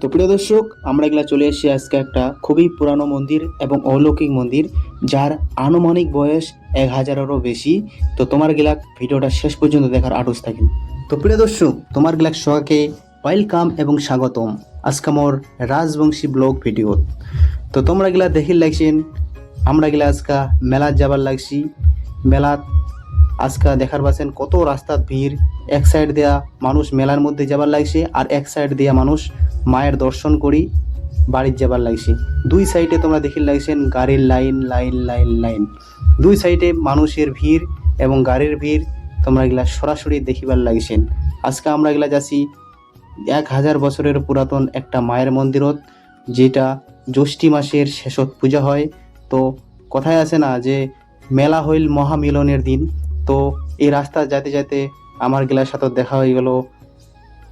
তো প্রিয় দর্শক, আমরা এগুলা চলে এসেছি আজকে একটা খুবই পুরানো মন্দির এবং অলৌকিক মন্দির, যার আনুমানিক বয়স এক হাজারেরও বেশি। তো তোমার গেলাক ভিডিওটা শেষ পর্যন্ত দেখার আটস থাকেন তো প্রিয় দর্শক, তোমার গেলাক সবাইকে ওয়েলকাম এবং স্বাগতম। আজকে মোর রাজবংশী ব্লগ ভিডিও। তো তোমরা গেলা দেখির লাগছেন, আমরা গেলা আজকা মেলাত যাবার লাগছি। মেলাত আজকা দেখার পাচ্ছেন কত রাস্তার ভিড়। এক সাইড দেয়া মানুষ মেলার মধ্যে যাবার লাগছে আর এক সাইড দিয়া মানুষ মায়ের দর্শন করি, বাড়ির যাবার লাগছে। দুই সাইডে তোমরা দেখি লাগছেন গাড়ির লাইন লাইন লাইন লাইন। দুই সাইডে মানুষের ভিড় এবং গাড়ির ভিড় তোমরা এগুলা সরাসরি দেখিবার লাগছেন। আজকে আমরা এগুলা যাচ্ছি এক হাজার বছরের পুরাতন একটা মায়ের মন্দিরত, যেটা জ্যৈষ্ঠী মাসের শেষত পূজা হয়। তো কথায় আছে না যে, মেলা হইল মহামিলনের দিন। তো এই রাস্তা যাতে যাতে আমার গেলার সাথে দেখা হয়ে গেল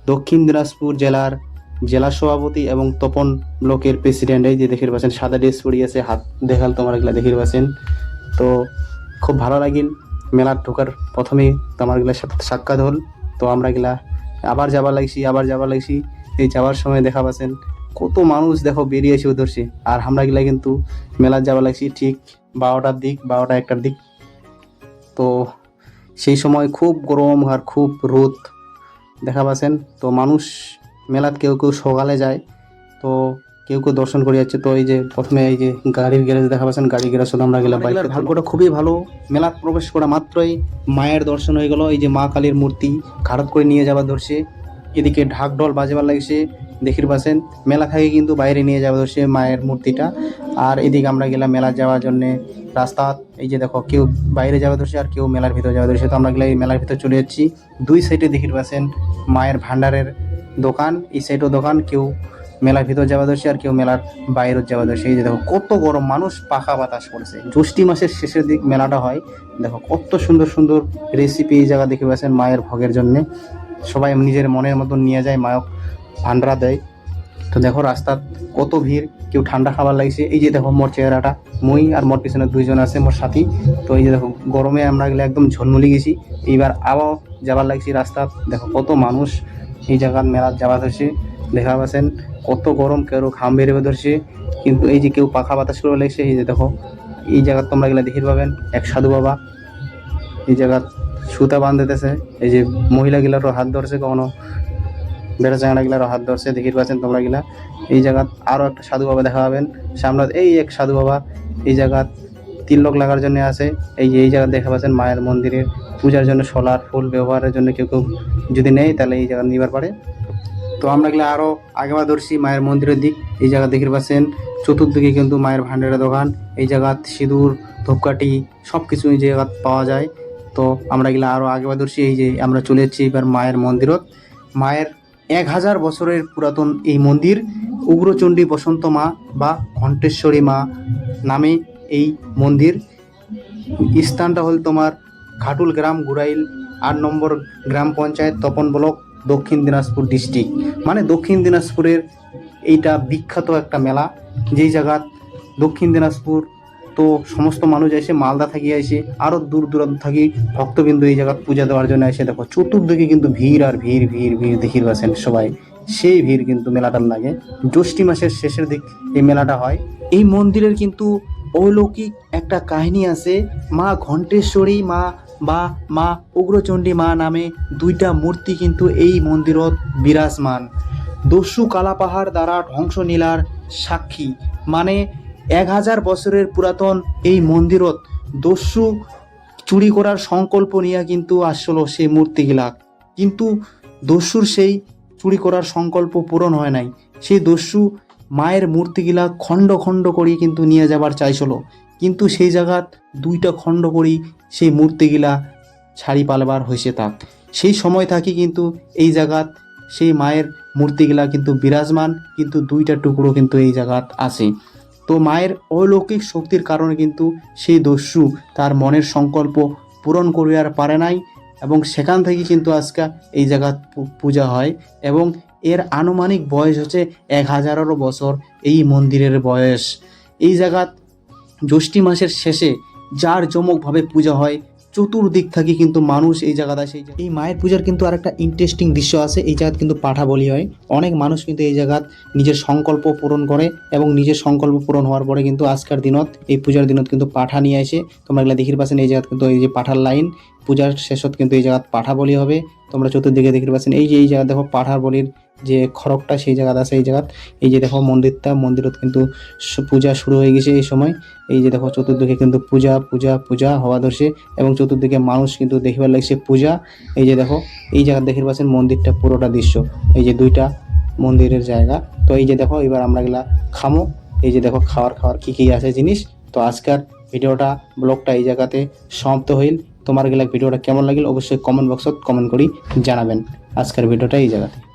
দক্ষিণ দিনাজপুর জেলার জেলা সভাপতি এবং তপন ব্লকের প্রেসিডেন্ট এই যে দেখির পাচ্ছেন, সাদা ড্রেস পরিয়েছে হাত দেখাল তোমার এগুলা দেখির পাচ্ছেন। তো খুব ভালো লাগিল, মেলার ঢোকার প্রথমেই তোমার সাথে সাক্ষাৎ হল। তো আমরা গেলা আবার যাবার লাগছি, আবার যাবার লাগছি। এই যাওয়ার সময় দেখা পাচ্ছেন, কত মানুষ দেখো বেরিয়েছে উধরছে আর আমরা গেলা কিন্তু মেলার যাবার লাগছি ঠিক বারোটার দিক, বারোটা একটার দিক। তো সেই সময় খুব গরম আর খুব রোদ দেখা পাচ্ছেন। তো মানুষ মেলাত কেউ কেউ সকালে যায় তো কেউ কেউ দর্শন করে যাচ্ছে। তো এই যে প্রথমে এই যে গাড়ির গ্যারেজ দেখা পাচ্ছেন গাড়ি গ্যারেজ হলো আমরা গেলাম বাইকের ভাগ্যটা খুবই ভালো। মেলাত প্রবেশ করা মাত্রই মায়ের দর্শন হয়ে গেল। এই যে মা কালীর মূর্তি ঘাড়ত করে নিয়ে যাবার ধরছে। এদিকে ঢাক ঢোল বাজেবার লাগছে দেখির পাচ্ছেন। মেলা থেকে কিন্তু বাইরে নিয়ে যাওয়া ধরছে মায়ের মূর্তিটা। আর এদিকে আমরা গেলাম মেলা যাওয়ার জন্যে রাস্তা। এই যে দেখো কেউ বাইরে যাওয়া ধরছে আর কেউ মেলার ভিতরে যাওয়া ধরছে। তো আমরা গেলে এই মেলার ভিতরে চলে যাচ্ছি। দুই সাইডে দেখির পাচ্ছেন মায়ের ভান্ডারের দোকান, এই সাইডও দোকান, কেউ মেলার ভিতর যাওয়া ধরছে আর কেউ মেলার বাইরে যাওয়া ধরছে এই যে দেখো, কত গরম, মানুষ পাখা বাতাস করছে। জ্যৈষ্ঠী মাসের শেষের দিক মেলাটা হয়। দেখো, কত সুন্দর সুন্দর রেসিপি এই জায়গা দেখে পাচ্ছেন মায়ের ভোগের জন্যে। সবাই নিজের মনের মতন নিয়ে যায়, মায়ক ভান্ডারা দেয়। তো দেখো, রাস্তার কত ভিড়, কেউ ঠান্ডা খাবার লাগছে এই যে দেখো, মোর চেহারাটা, মুই আর মোর পিছনে দুইজন আছে, মোর সাথী। তো এই যে দেখো, গরমে আমরা গেলে একদম ঝলমলি গেছি। এইবার আবার যাবার লাগছি রাস্তা দেখো, কত মানুষ এই জায়গার মেলার যাওয়া ধরছে দেখা পাচ্ছেন কত গরম, কেউ ঘাম বেরোবে ধরছে, কিন্তু এই যে কেউ পাখা বাতাস করে লাগছে, এই যে দেখো, এই জায়গার তোমরা গেলে দেখির পাবেন এক সাধু বাবা, এই জায়গার সুতা বাঁধতেছে, এই যে মহিলা গিলারও হাত ধরছে কখনো বেড়া চাঙড়া গিলারও হাত ধরছে দেখির পাচ্ছেন তোমরা গিলা, এই জায়গাত আরও একটা সাধু বাবা দেখা পাবেন, সামনে এই এক সাধু বাবা, এই জায়গাত তিলক লাগার জন্য আছে এই এই জায়গা দেখা পাচ্ছেন মায়ের মন্দিরের পূজার জন্য সোলার ফুল ব্যবহারের জন্য কেউ কেউ যদি নেই তাহলে এই জায়গা নিবার পারে। তো আমরা গেলে আরও আগেবার ধরছি মায়ের মন্দিরের দিক, এই জায়গা দেখির পাচ্ছেন। চতুর্দিকে কিন্তু মায়ের ভান্ডারের দোকান, এই জায়গাত সিঁদুর, ধূপকাঠি সব কিছু এই জায়গাত পাওয়া যায়। তো আমরা গেলে আরও আগেবার ধরছি এই যে আমরা চলে যাচ্ছি এবার মায়ের মন্দিরত। মায়ের এক হাজার বছরের পুরাতন এই মন্দির, উগ্রচণ্ডী বসন্ত মা বা ঘণ্টেশ্বরী মা নামে এই মন্দির। স্থানটা হল তোমার ঘাটুল গ্রাম গুড়াইল, আট নম্বর গ্রাম পঞ্চায়েত তপন ব্লক, দক্ষিণ দিনাজপুর ডিস্ট্রিক্ট মানে দক্ষিণ দিনাজপুরের এইটা বিখ্যাত একটা মেলা। যেই জায়গাত দক্ষিণ দিনাজপুর তো সমস্ত মানুষ এসে মালদা থাকি আসে আরও দূর দূরান্ত থাকি ভক্তবিন্দু এই জায়গা পূজা দেওয়ার জন্য এসে দেখো, চতুর্দিকে কিন্তু ভিড় আর ভিড় ভিড় ভিড় দেখির পাচ্ছেন সবাই। সেই ভিড় কিন্তু মেলাটার লাগে। জ্যৈষ্ঠী মাসের শেষের দিক এই মেলাটা হয়। এই মন্দিরের কিন্তু অলৌকিক একটা কাহিনী আছে, মা ঘণ্টেশ্বরী মা বা মা উগ্রচণ্ডী মা নামে দুইটা মূর্তি কিন্তু এই মন্দিরত বিরাজমান। দস্যু কালাপাহাড় দ্বারা ধ্বংস নীলার সাক্ষী। মানে এক হাজার বছরের পুরাতন এই মন্দিরত দস্যু চুরি করার সংকল্প নিয়ে কিন্তু আসলো সেই মূর্তিগুলা। কিন্তু দস্যুর সেই চুরি করার সংকল্প পূরণ হয় নাই। সেই দস্যু মায়ের মূর্তিগুলা খণ্ড খণ্ড করি কিন্তু নিয়ে যাবার চাইছিল। কিন্তু সেই জায়গাত দুইটা খণ্ড করি সেই মূর্তিগুলা ছাড়ি পালবার হয়েছে তাক সেই সময় থাকি কিন্তু এই জায়গাত সেই মায়ের মূর্তিগুলা কিন্তু বিরাজমান, কিন্তু দুইটা টুকরো কিন্তু এই জায়গাত আছে। তো মায়ের অলৌকিক শক্তির কারণে কিন্তু সেই দস্যু তার মনের সংকল্প পূরণ করিবার পারে নাই এবং সেখান থেকে কিন্তু আজকে এই জায়গা পূজা হয় এবং এর আনুমানিক বয়স হচ্ছে এক হাজারেরও বছর, এই মন্দিরের বয়স। এই জায়গাত জ্যৈষ্ঠী মাসের শেষে যার জমকভাবে পূজা হয়, চতুর্দিক থাকি কিন্তু মানুষ এই জায়গাটা সেই জায়গা- এই মায়ের পূজার কিন্তু আরেকটা ইন্টারেস্টিং দৃশ্য আছে, এই জায়গাত কিন্তু পাঠা বলি হয়। অনেক মানুষ কিন্তু এই জায়গাত নিজের সংকল্প পূরণ করে এবং নিজের সংকল্প পূরণ হওয়ার পরে কিন্তু আজকের দিনত, এই পূজার দিনত কিন্তু পাঠা নিয়ে আসে। তোমরা এগুলো দেখির পাচ্ছেন, এই জায়গাত কিন্তু এই যে পাঠার লাইন, পূজার শেষত কিন্তু এই জায়গাত পাঠা বলি হবে। তোমরা চতুর্দিকে দেখির পাচ্ছেন, এই যে এই জায়গা দেখো, পাঠার বলির যে খড়কটা সেই জায়গাত আছে এই জায়গাত এই যে দেখো মন্দিরটা, মন্দিরত কিন্তু পূজা শুরু হয়ে গেছে এই সময়। এই যে দেখো চতুর্দিকে কিন্তু পূজা পূজা পূজা হওয়া ধরছে এবং চতুর্দিকে মানুষ কিন্তু দেখিবার লাগছে পূজা। এই যে দেখো, এই জায়গা দেখির পাচ্ছেন মন্দিরটা পুরোটা দৃশ্য। এই যে দুইটা মন্দিরের জায়গা। তো এই যে দেখো, এবার আমরা গেলা খামো। এই যে দেখো খাওয়ার খাওয়ার কি কি আছে জিনিস। তো আজকের ভিডিওটা ব্লগটা এই জায়গাতে সমাপ্ত হইল। তোমার গেলা ভিডিওটা কেমন লাগিল অবশ্যই কমেন্ট বক্সত কমেন্ট করি জানাবেন। আজকের ভিডিওটা এই জায়গাতে।